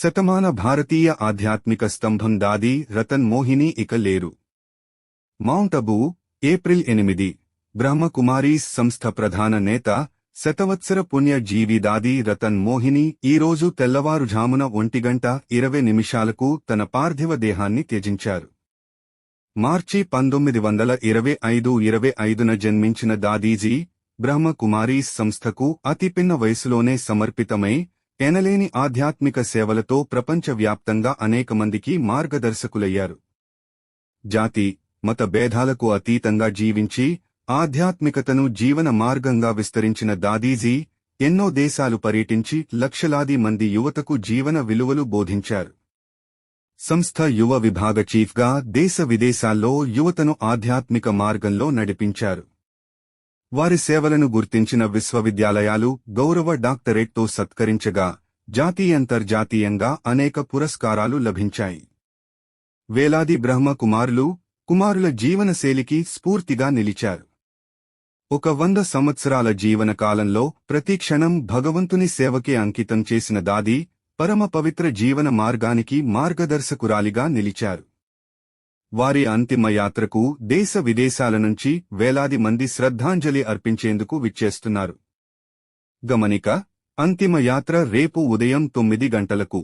శతమాన భారతీయ ఆధ్యాత్మిక స్తంభం దాది రతన్ మోహిని ఇక లేరు. మౌంట్ అబూ ఏప్రిల్ ఎనిమిది బ్రహ్మకుమారీస్ సంస్థ ప్రధాన నేత శతవత్సర పుణ్యజీవి దాది రతన్ మోహిని ఈరోజు తెల్లవారుజామున ఒంటిగంట ఇరవై నిమిషాలకు తన పార్థివ దేహాన్ని త్యజించారు. మార్చి పంతొమ్మిది వందల ఇరవై ఐదు ఇరవై ఐదున జన్మించిన దాదీజీ బ్రహ్మకుమారీస్ సంస్థకు అతిపిన్న వయసులోనే సమర్పితమై ఎనలేని ఆధ్యాత్మిక సేవలతో ప్రపంచవ్యాప్తంగా అనేక మందికి మార్గదర్శకులయ్యారు. జాతి మత భేదాలకు అతీతంగా జీవించి ఆధ్యాత్మికతను జీవన మార్గంగా విస్తరించిన దాదీజీ ఎన్నో దేశాలు పర్యటించి లక్షలాది మంది యువతకు జీవన విలువలు బోధించారు. సంస్థ యువ విభాగ చీఫ్గా దేశ విదేశాల్లో యువతను ఆధ్యాత్మిక మార్గంలో నడిపించారు. వారి సేవలను గుర్తించిన విశ్వవిద్యాలయాలు గౌరవ డాక్టరేట్తో సత్కరించగా జాతీయంతర్జాతీయంగా అనేక పురస్కారాలు లభించాయి. వేలాది బ్రహ్మ కుమారులు కుమారుల జీవనశైలికి స్ఫూర్తిగా నిలిచారు. ఒక వంద సంవత్సరాల జీవన కాలంలో ప్రతి క్షణం భగవంతుని సేవకే అంకితం చేసిన దాది పరమ పవిత్ర జీవన మార్గానికి మార్గదర్శకురాలిగా నిలిచారు. వారి అంతిమ యాత్రకు దేశ విదేశాల నుంచి వేలాది మంది శ్రద్ధాంజలి అర్పించేందుకు విచ్చేస్తున్నారు. గమనిక అంతిమయాత్ర రేపు ఉదయం తొమ్మిది గంటలకు.